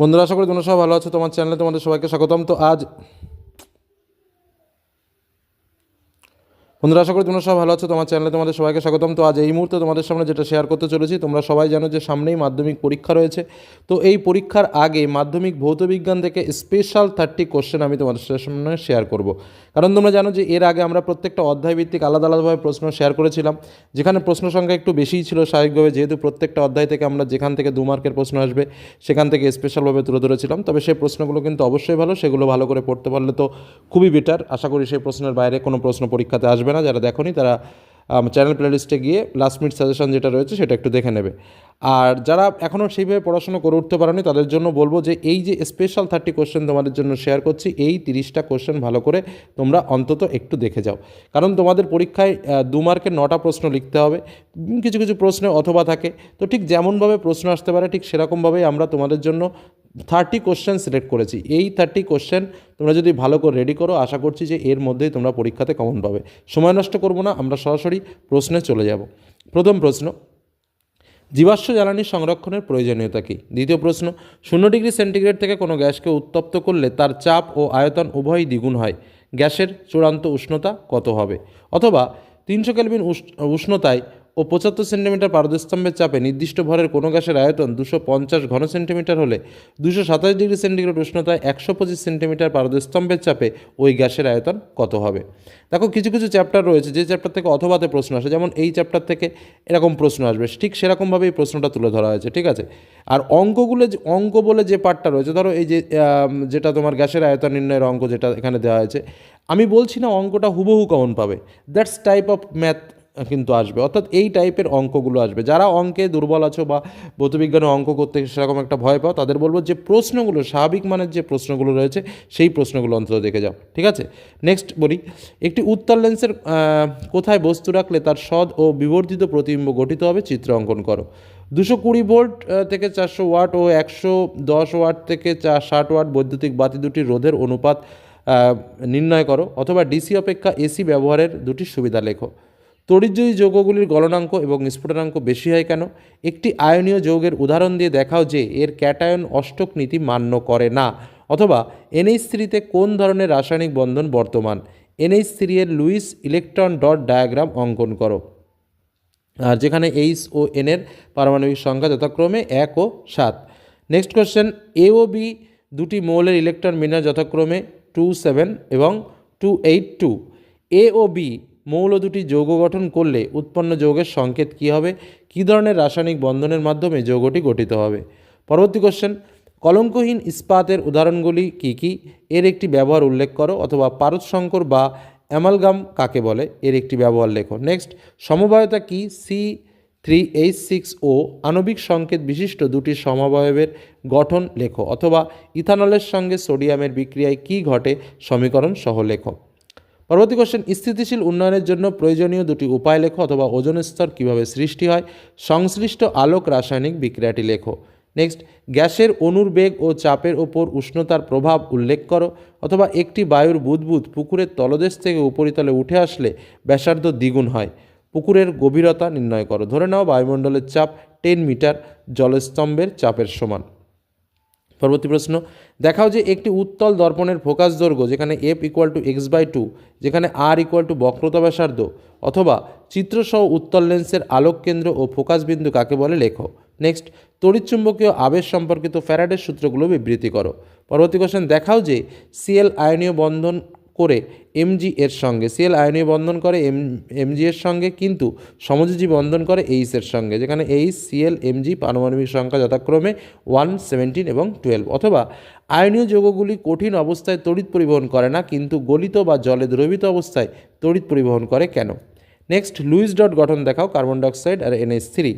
বন্ধুরা আশা করি তোমরা সবাই ভালো আছো। তোমার চ্যানেলে তোমাদের সবাইকে স্বাগতম। তো আজ বন্ধুরা, আশা করি তোমরা সব ভালো আছো। তোমার চ্যানেলে তোমাদের সবাইকে স্বাগতম। তো আজ এই মুহূর্তে তোমাদের সামনে যেটা শেয়ার করতে চলেছি, তোমরা সবাই জানো যে সামনেই মাধ্যমিক পরীক্ষা রয়েছে। তো এই পরীক্ষার আগে মাধ্যমিক ভৌত বিজ্ঞান থেকে স্পেশাল থার্টি কোশ্চেন আমি তোমাদের সামনে শেয়ার করব। কারণ তোমরা জানো যে এর আগে আমরা প্রত্যেকটা অধ্যায় ভিত্তিক আলাদা আলাদাভাবে প্রশ্ন শেয়ার করেছিলাম, যেখানে প্রশ্ন সংখ্যা একটু বেশিই ছিল স্বাভাবিকভাবে, যেহেতু প্রত্যেকটা অধ্যায় থেকে আমরা যেখান থেকে দু মার্কের প্রশ্ন আসবে, সেখান থেকে স্পেশালভাবে তুলে ধরেছিলাম। তবে সেই প্রশ্নগুলো কিন্তু অবশ্যই ভালো, সেগুলো ভালো করে পড়তে পারলে তো খুবই বেটার আশা করি সেই প্রশ্নের বাইরে কোনো প্রশ্ন পরীক্ষাতে আসবে না, যারা দেখোনি তারা চ্যানেল প্লেলিস্টে গিয়ে লাস্ট মিনিট সাজেশন যেটা রয়েছে সেটা একটু দেখে নেবে। আর যারা এখনও সেইভাবে পড়াশোনা করে উঠতে পারেনি, তাদের জন্য বলব যে এই যে স্পেশাল থার্টি কোশ্চেন তোমাদের জন্য শেয়ার করছি, এই তিরিশটা কোশ্চেন ভালো করে তোমরা অন্তত একটু দেখে যাও। কারণ তোমাদের পরীক্ষায় দু মার্কের নটা প্রশ্ন লিখতে হবে কিছু কিছু প্রশ্নে অথবা থাকে। তো ঠিক যেমনভাবে প্রশ্ন আসতে পারে, ঠিক সেরকমভাবেই আমরা তোমাদের জন্য থার্টি কোশ্চেন সিলেক্ট করেছি। এই থার্টি কোশ্চেন তোমরা যদি ভালো করে রেডি করো, আশা করছি যে এর মধ্যেই তোমরা পরীক্ষাতে কমন পাবে। সময় নষ্ট করব না, আমরা সরাসরি প্রশ্নে চলে যাব। প্রথম প্রশ্ন, জীবাশ্ম জ্বালানি সংরক্ষণের প্রয়োজনীয়তা কী? দ্বিতীয় প্রশ্ন, শূন্য ডিগ্রি সেন্টিগ্রেড থেকে কোনো গ্যাসকে উত্তপ্ত করলে তার চাপ ও আয়তন উভয়ই দ্বিগুণ হয়। গ্যাসের চূড়ান্ত উষ্ণতা কত হবে? অথবা তিনশো কেলভিন উষ্ণতায় ও পঁচাত্তর সেন্টিমিটার পারদস্তম্ভের চাপে নির্দিষ্ট ভরের কোনো গ্যাসের আয়তন দুশো পঞ্চাশ ঘন সেন্টিমিটার হলে দুশো সাতাশ ডিগ্রি সেন্টিগ্রেড উষ্ণতায় একশো পঁচিশ সেন্টিমিটার পারদস্তম্ভের চাপে ওই গ্যাসের আয়তন কত হবে? দেখো, কিছু কিছু চ্যাপ্টার রয়েছে যে চ্যাপ্টার থেকে অথবাতে প্রশ্ন আসে। যেমন এই চ্যাপ্টার থেকে এরকম প্রশ্ন আসবে। ঠিক সেরকমভাবে এই প্রশ্নটা তুলে ধরা হয়েছে, ঠিক আছে? আর অঙ্কগুলো যে, অঙ্ক বলে যে পার্টটা রয়েছে, ধরো এই যে যেটা তোমার গ্যাসের আয়তন নির্ণয়ের অঙ্ক যেটা এখানে দেওয়া হয়েছে, আমি বলছি না অঙ্কটা হুবহু কমন পাবে। দ্যাটস টাইপ অফ ম্যাথ কিন্তু আসবে। অর্থাৎ এই টাইপের অঙ্কগুলো আসবে। যারা অঙ্কে দুর্বল আছো বা ভৌতবিজ্ঞানে অঙ্ক করতে সেরকম একটা ভয় পাও, তাদের বলব যে প্রশ্নগুলো, স্বাভাবিক মানের যে প্রশ্নগুলো রয়েছে, সেই প্রশ্নগুলো অন্তত দেখে যাও। ঠিক আছে? নেক্সট বলি। একটি উত্তর লেন্সের কোথায় বস্তু রাখলে তার সদ ও বিবর্ধিত প্রতিবিম্ব গঠিত হবে? চিত্র অঙ্কন করো। দুশো কুড়ি ভোল্ট থেকে চারশো ওয়াট ও একশো দশ ওয়াট থেকে চা, ষাট ওয়াট বৈদ্যুতিক বাতি দুটির রোধের অনুপাত নির্ণয় করো। অথবা ডিসি অপেক্ষা এসি ব্যবহারের দুটি সুবিধা লেখো। তড়িৎজয়ী যৌগগুলির গলনাঙ্ক এবং স্ফুটনাঙ্ক বেশি হয় কেন? একটি আয়নীয় যৌগের উদাহরণ দিয়ে দেখাও যে এর ক্যাটায়ন অষ্টক নীতি মান্য করে না। অথবা এনএইচ থ্রিতে কোন ধরনের রাসায়নিক বন্ধন বর্তমান? এনএইচ থ্রি এর লুইস ইলেকট্রন ডট ডায়াগ্রাম অঙ্কন করো। আর যেখানে এইচ ও এনের পারমাণবিক সংখ্যা যথাক্রমে এক ও সাত। নেক্সট কোশ্চেন, এ ও বি দুটি মৌলের ইলেকট্রন বিন্যাস যথাক্রমে টু সেভেন এবং টু এইট টু। এ ও বি মৌল দুটি যৌগ গঠন করলে উৎপন্ন যৌগের সংকেত কী হবে? কী ধরনের রাসায়নিক বন্ধনের মাধ্যমে যৌগটি গঠিত হবে? পরবর্তী কোশ্চেন কলঙ্কহীন ইস্পাতের উদাহরণগুলি কী কী? এর একটি ব্যবহার উল্লেখ করো অথবা পারদশঙ্কর বা অ্যামালগাম কাকে বলে? এর একটি ব্যবহার লেখো। নেক্সট সমবায়তা কি? C three H six O আণবিক সংকেত বিশিষ্ট দুটি সমবায়বের গঠন লেখো অথবা ইথানলের সঙ্গে সোডিয়ামের বিক্রিয়ায় কী ঘটে? সমীকরণ সহ লেখো। পরবর্তী কোশ্চেন স্থিতিশীল উন্নয়নের জন্য প্রয়োজনীয় দুটি উপায় লেখো অথবা ওজন স্তর কীভাবে সৃষ্টি হয়? সংশ্লিষ্ট আলোক রাসায়নিক বিক্রিয়াটি লেখো। নেক্সট গ্যাসের অণুর বেগ ও চাপের ওপর উষ্ণতার প্রভাব উল্লেখ করো অথবা একটি বায়ুর বুদবুদ পুকুরের তলদেশ থেকে উপরিতলে উঠে আসলে ব্যাসার্ধ দ্বিগুণ হয়। পুকুরের গভীরতা নির্ণয় করো। ধরে নাও বায়ুমণ্ডলের চাপ টেন মিটার, জলস্তম্ভের চাপের সমান। পরবর্তী প্রশ্ন, দেখাও যে একটি উত্তল দর্পণের ফোকাস দৈর্ঘ্য যেখানে F equal to X by two যেখানে আর ইকুয়াল টু বক্রতা ব্যাসার্ধ, অথবা চিত্রসহ উত্তল লেন্সের আলোক কেন্দ্র ও ফোকাস বিন্দু কাকে বলে লেখো। নেক্সট তড়িৎচুম্বকীয় আবেশ সম্পর্কিত ফ্যারাডের সূত্রগুলো বিবৃতি করো। পরবর্তী কোশ্চেন দেখাও যে সিএল আয়নীয় বন্ধন করে এমজি এর সঙ্গে। সিএল আয়নীয় বন্ধন করে এম, এমজি এর সঙ্গে, কিন্তু সমযোজী বন্ধন করে এইচ এর সঙ্গে, যেখানে এইচ, সিএল, এমজি পারমাণবিক সংখ্যা যথাক্রমে ওয়ান, সেভেন্টিন এবং টুয়েলভ। অথবা আয়নীয় যৌগগুলি কঠিন অবস্থায় তড়িৎ পরিবহন করে না, কিন্তু গলিত বা জলে দ্রবীত অবস্থায় তড়িৎ পরিবহন করে কেন? নেক্সট লুইস ডট গঠন দেখাও কার্বন ডাইঅক্সাইড আর এনএস থ্রি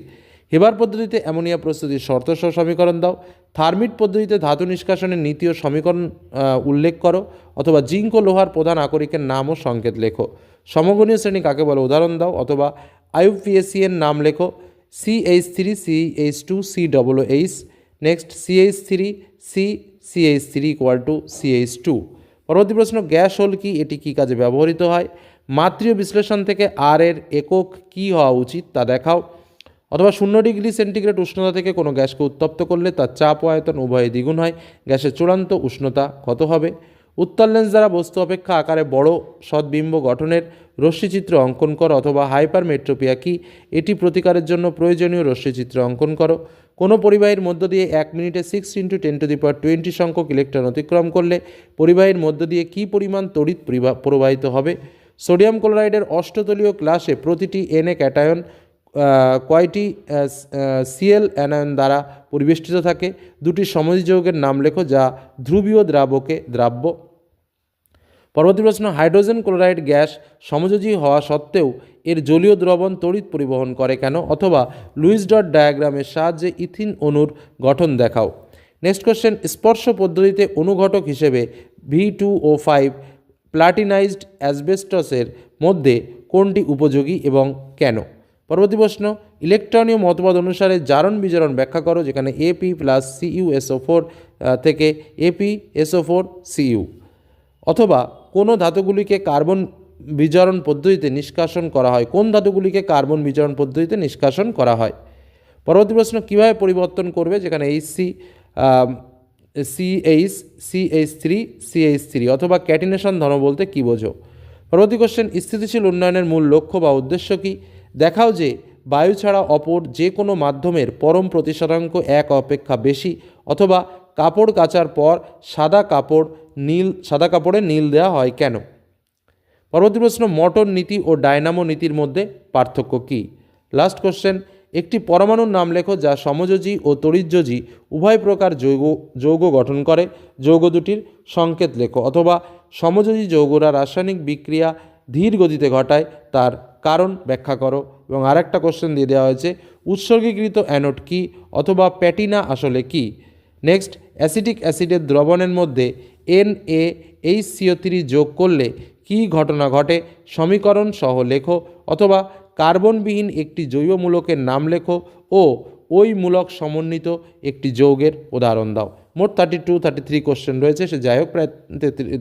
হেবার পদ্ধতিতে অ্যামোনিয়া প্রস্তুতির শর্ত সহ সমীকরণ দাও। থার্মিট পদ্ধতিতে ধাতু নিষ্কাশনের নীতি ও সমীকরণ উল্লেখ করো অথবা জিঙ্ক ও লোহার প্রধান আকরিকের নাম ও সংকেত লেখো। সমগণীয় শ্রেণি কাকে বলে? উদাহরণ দাও। অথবা আইউপিএসসি এর নাম লেখো। C H three C H two C double H next C H three C C H three equal to C H two পরবর্তী প্রশ্ন, গ্যাস হোল কি? এটি কী কাজে ব্যবহৃত হয়? মাতৃ বিশ্লেষণ থেকে আর এর একক কী হওয়া উচিত তা দেখাও। অথবা শূন্য ডিগ্রি সেন্টিগ্রেড উষ্ণতা থেকে কোনো গ্যাসকে উত্তপ্ত করলে তার চাপ আয়তন উভয়ে দ্বিগুণ হয়। গ্যাসের চূড়ান্ত উষ্ণতা কত হবে? উত্তর লেন্স দ্বারা বস্তু অপেক্ষা আকারে বড় সদ্বিম্ব গঠনের রশ্মিচিত্র অঙ্কন করো অথবা হাইপারমেট্রোপিয়া কি? এটি প্রতিকারের জন্য প্রয়োজনীয় রশ্মিচিত্র অঙ্কন করো। কোনো পরিবাহীর মধ্য দিয়ে এক মিনিটে six into ten to the power twenty সংখ্যক ইলেকট্রন অতিক্রম করলে পরিবাহীর মধ্য দিয়ে কী পরিমাণ তড়িৎ পরিবা- প্রবাহিত হবে? সোডিয়াম ক্লোরাইডের অষ্টতলীয় ক্লাসে প্রতিটি এনএ ক্যাটায়ন কয়টি সিএল অ্যানায়ন দ্বারা পরিবেষ্টিত থাকে? দুটি যৌগের নাম লেখো যা ধ্রুবীয় দ্রাবকে দ্রাব্য। পরবর্তী প্রশ্ন, হাইড্রোজেন ক্লোরাইড গ্যাস সমযোজী হওয়া সত্ত্বেও এর জলীয় দ্রবণ তড়িৎ পরিবহন করে কেন? অথবা লুইস ডট ডায়াগ্রামের সাহায্যে ইথিন অণুর গঠন দেখাও। নেক্সট কোশ্চেন, স্পর্শ পদ্ধতিতে অনুঘটক হিসেবে V two O five platinized অ্যাসবেস্টসের মধ্যে কোনটি উপযোগী এবং কেন? পরবর্তী প্রশ্ন, ইলেকট্রনীয় মতবাদ অনুসারে জারণ বিজারণ ব্যাখ্যা করো, যেখানে AP plus CU SO four থেকে এপি এসও ফোর সিইউ অথবা কোনো ধাতুগুলিকে কার্বন বিজারণ পদ্ধতিতে নিষ্কাশন করা হয়, কোন ধাতুগুলিকে কার্বন বিজারণ পদ্ধতিতে নিষ্কাশন করা হয়? পরবর্তী প্রশ্ন, কীভাবে পরিবর্তন করবে, যেখানে H C CH CH three CH three অথবা ক্যাটিনেশন ধর্ম বলতে কী বোঝো? পরবর্তী কোশ্চেন স্থিতিশীল উন্নয়নের মূল লক্ষ্য বা উদ্দেশ্য কী? দেখাও যে বায়ু ছাড়া অপর যে কোনো মাধ্যমের পরম প্রতিশতাঙ্ক এক অপেক্ষা বেশি, অথবা কাপড় কাচার পর সাদা কাপড় নীল, সাদা কাপড়ে নীল দেওয়া হয় কেন? পরবর্তী প্রশ্ন, মটর নীতি ও ডায়নামো নীতির মধ্যে পার্থক্য কী? লাস্ট কোশ্চেন একটি পরমাণুর নাম লেখো যা সমযোজী ও তড়িৎযোজী উভয় প্রকার যৌগ যৌগ গঠন করে। যৌগ দুটির সংকেত লেখো, অথবা সমযোজী যৌগরা রাসায়নিক বিক্রিয়া ধীর গতিতে ঘটায়, তার কারণ ব্যাখ্যা করো। এবং আরেকটা কোশ্চেন দিয়ে দেওয়া হয়েছে, উৎসর্গীকৃত অ্যানোড কী অথবা প্যাটিনা আসলে কী? নেক্সট অ্যাসিটিক অ্যাসিডের দ্রবণের মধ্যে N A H CO three যোগ করলে কী ঘটনা ঘটে? সমীকরণ সহ লেখো। অথবা কার্বনবিহীন একটি জৈব মূলকের নাম লেখো ও ওই মূলক সমন্বিত একটি যৌগের উদাহরণ দাও। মোট thirty two thirty three question রয়েছে, সে যাই হোক, প্রায়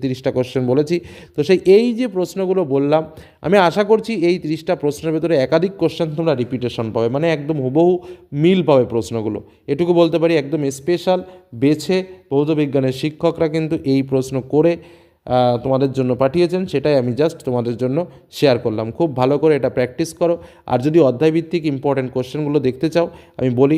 তিরিশটা কোশ্চেন বলেছি। তো সেই এই যে প্রশ্নগুলো বললাম, আমি আশা করছি এই তিরিশটা প্রশ্নের ভেতরে একাধিক কোশ্চেন তোমরা রিপিটেশন পাবে মানে একদম হুবহু মিল পাবে প্রশ্নগুলো। এটুকু বলতে পারি, একদম স্পেশাল বেছে ভৌত বিজ্ঞানের শিক্ষকরা কিন্তু এই প্রশ্ন করে তোমাদের জন্য পাঠিয়েছেন, সেটাই আমি জাস্ট তোমাদের জন্য শেয়ার করলাম। খুব ভালো করে এটা প্র্যাকটিস করো। আর যদি অধ্যায়ভিত্তিক ইম্পর্ট্যান্ট কোশ্চেনগুলো দেখতে চাও, আমি বলি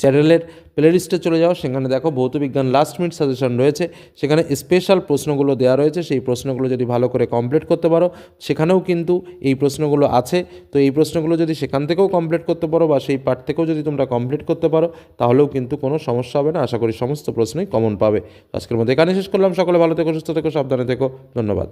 চ্যানেলের প্লেলিস্টে চলে যাও, সেখানে দেখো ভৌতবিজ্ঞান লাস্ট মিনিট সাজেশন রয়েছে। সেখানে স্পেশাল প্রশ্নগুলো দেওয়া রয়েছে, সেই প্রশ্নগুলো যদি ভালো করে কমপ্লিট করতে পারো, সেখানেও কিন্তু এই প্রশ্নগুলো আছে। তো এই প্রশ্নগুলো যদি সেখান থেকেও কমপ্লিট করতে পারো বা সেই পার্ট থেকেও যদি তোমরা কমপ্লিট করতে পারো, তাহলেও কিন্তু কোনো সমস্যা হবে না। আশা করি সমস্ত প্রশ্নই কমন পাবে। আজকের মধ্যে এখানে শেষ করলাম। সকলে ভালো থেকো, সুস্থ থেকো, সাবধানে থেকো। ধন্যবাদ।